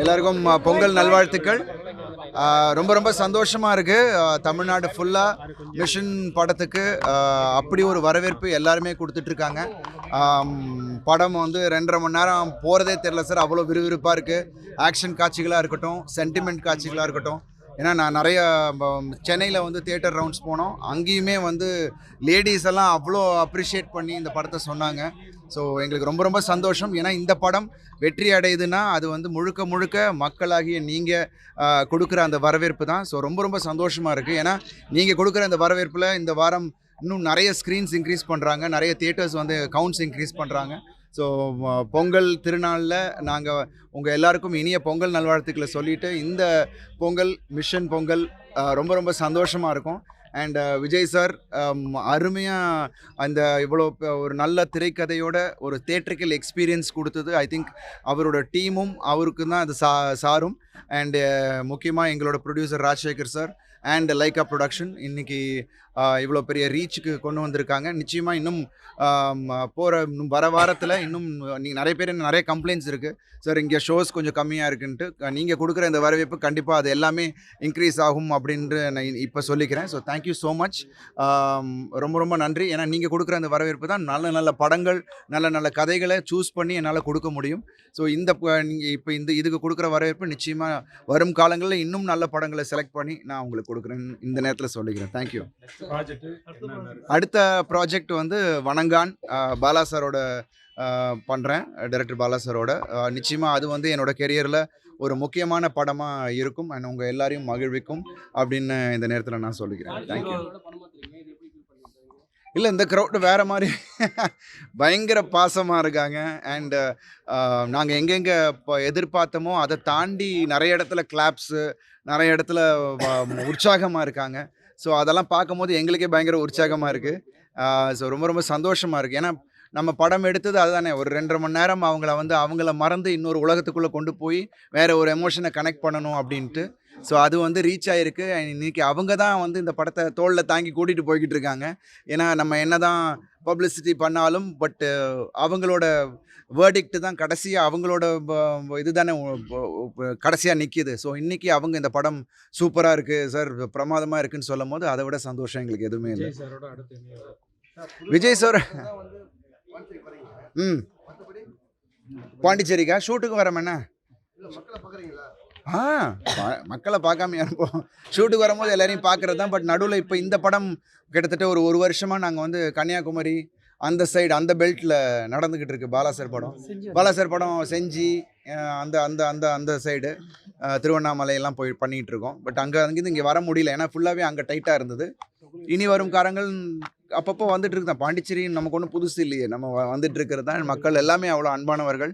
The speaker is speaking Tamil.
எல்லாருக்கும் பொங்கல் நல்வாழ்த்துக்கள். ரொம்ப ரொம்ப சந்தோஷமாக இருக்குது தமிழ்நாடு ஃபுல்லாக மிஷன் படத்துக்கு அப்படி ஒரு வரவேற்பு எல்லாருமே கொடுத்துட்ருக்காங்க. படம் வந்து ரெண்டரை மணி நேரம் போகிறதே தெரில சார். அவ்வளோ விறுவிறுப்பாக இருக்குது ஆக்ஷன் காட்சிகளாக இருக்கட்டும் சென்டிமெண்ட் காட்சிகளாக இருக்கட்டும். ஏன்னா நான் நிறைய சென்னையில் வந்து தியேட்டர் ரவுண்ட்ஸ் போனோம். அங்கேயுமே வந்து லேடிஸ் எல்லாம் அவ்வளோ அப்ரிஷியேட் பண்ணி இந்த படத்தை சொன்னாங்க. ஸோ எங்களுக்கு ரொம்ப ரொம்ப சந்தோஷம். ஏன்னா இந்த படம் வெற்றி அடையுதுன்னா அது வந்து முழுக்க முழுக்க மக்களாகிய நீங்கள் கொடுக்குற அந்த வரவேற்பு தான். ஸோ ரொம்ப ரொம்ப சந்தோஷமாக இருக்குது ஏன்னா நீங்கள் கொடுக்குற அந்த வரவேற்பில் இந்த வாரம் இன்னும் நிறைய ஸ்க்ரீன்ஸ் இன்க்ரீஸ் பண்ணுறாங்க நிறைய தியேட்டர்ஸ் வந்து கவுண்ட்ஸ் இன்க்ரீஸ் பண்ணுறாங்க ஸோ பொங்கல் திருநாளில் நாங்கள் உங்கள் எல்லாருக்கும் இனிய பொங்கல் நல்வாழ்த்துக்களை சொல்லிட்டு இந்த பொங்கல் மிஷன் பொங்கல் ரொம்ப ரொம்ப சந்தோஷமாக இருக்கும். And uh, Vijay sir um, அருமையாக அந்த இவ்வளோ ஒரு நல்ல திரைக்கதையோட ஒரு தேட்ரிக்கல் எக்ஸ்பீரியன்ஸ் கொடுத்தது. ஐ திங்க் அவரோட டீமும் அவருக்கு தான் அது சா சாரும். அண்டு uh, முக்கியமாக எங்களோட producer Rajasekar sir and Lyca production இன்னைக்கு இவ்வளோ பெரிய ரீச்சுக்கு கொண்டு வந்திருக்காங்க. நிச்சயமாக இன்னும் போகிற இன்னும் வர வாரத்தில் இன்னும் நீங்கள் நிறைய பேர் நிறைய கம்ப்ளைண்ட்ஸ் இருக்குது சார் இங்கே ஷோஸ் கொஞ்சம் கம்மியாக இருக்குன்ட்டு நீங்கள் கொடுக்குற இந்த வரவேற்பு கண்டிப்பாக அது எல்லாமே இன்க்ரீஸ் ஆகும் அப்படின்ட்டு நான் இப்போ சொல்லிக்கிறேன். ஸோ தேங்க்யூ ஸோ மச் ரொம்ப ரொம்ப நன்றி. ஏன்னா நீங்கள் கொடுக்குற அந்த வரவேற்பு தான் நல்ல நல்ல படங்கள் நல்ல நல்ல கதைகளை சூஸ் பண்ணி என்னால் கொடுக்க முடியும். ஸோ இந்த நீங்கள் இப்போ இந்த இதுக்கு கொடுக்குற வரவேற்பு நிச்சயமாக வரும் காலங்களில் இன்னும் நல்ல படங்களை செலக்ட் பண்ணி நான் உங்களுக்கு கொடுக்குறேன் இந்த நேரத்தில் சொல்லிக்கிறேன். தேங்க்யூ? அடுத்த ப்ராஜெக்ட் வந்து வணங்கான் பாலா சாரோட பண்ணுறேன் டைரக்டர் பாலா சாரோட. அஹ், நிச்சயமா அது வந்து என்னோட கெரியரில் ஒரு முக்கியமான படமாக இருக்கும். அண்ட் உங்கள் எல்லாரையும் மகிழ்விக்கும் அப்படின்னு இந்த நேரத்தில் நான் சொல்லிக்கிறேன். தேங்க்யூ இல்லை இந்த க்ரௌட் வேறு மாதிரி பயங்கர பாசமாக இருக்காங்க. அண்டு நாங்கள் எங்கெங்கே இப்போ எதிர்பார்த்தோமோ அதை தாண்டி நிறைய இடத்துல கிளாப்ஸு நிறைய இடத்துல உற்சாகமாக இருக்காங்க. ஸோ அதெல்லாம் பார்க்கும்போது எங்களுக்கே பயங்கர உற்சாகமாக இருக்குது ஸோ ரொம்ப ரொம்ப சந்தோஷமாக இருக்குது ஏன்னா நம்ம படம் எடுத்தது அதுதானே. ஒரு ரெண்டரை மணி நேரம் அவங்கள வந்து அவங்கள மறந்து இன்னொரு உலகத்துக்குள்ளே கொண்டு போய் வேற ஒரு எமோஷனை கனெக்ட் பண்ணணும் அப்படின்ட்டு. ஸோ அது வந்து ரீச் ஆகிருக்கு இன்னைக்கு அவங்க தான் வந்து இந்த படத்தை தோளில் தாங்கி கூட்டிகிட்டு போய்கிட்டு இருக்காங்க. ஏன்னா நம்ம என்ன தான் பப்ளிசிட்டி பண்ணாலும் பட்டு அவங்களோட வேர்டிக்ட் தான் கடைசியாக அவங்களோட ப- இதுதானே கடைசியாக நிற்கிது ஸோ இன்னைக்கு அவங்க இந்த படம் சூப்பராக இருக்குது சார். பிரமாதமாக இருக்குன்னு சொல்லும் போது அதை விட சந்தோஷம் எங்களுக்கு எதுவுமே இல்லை? விஜய் சார் ம். பாண்டிச்சேரிக்கா? ஷூட்டுக்கு வரமேண்ணா ஆ மக்களை பார்க்காம இருப்போம் ஷூட்டுக்கு வரும்போது எல்லாரையும் பார்க்குறது தான். பட் நடுவில் இப்போ இந்த படம் கிட்டத்தட்ட ஒரு ஒரு வருஷமாக நாங்கள் வந்து கன்னியாகுமரி அந்த சைடு அந்த பெல்ட்டில் நடந்துக்கிட்டு இருக்கு பாலா சார் படம் பாலா சார் படம் செஞ்சி அந்த அந்த அந்த அந்த சைடு திருவண்ணாமலை எல்லாம் போய் பண்ணிகிட்டு இருக்கோம். பட் அங்கே அங்கேருந்து இங்கே வர முடியல. ஏன்னா ஃபுல்லாகவே அங்கே டைட்டாக இருந்தது. இனி வரும் காரங்கள் அப்பப்போ வந்துட்டு இருக்கு தான் பாண்டிச்சேரி நமக்கு ஒன்றும் புதுசு இல்லையே. நம்ம வந்துட்டு இருக்கிறது தான். மக்கள் எல்லாமே அவ்வளோ அன்பானவர்கள்.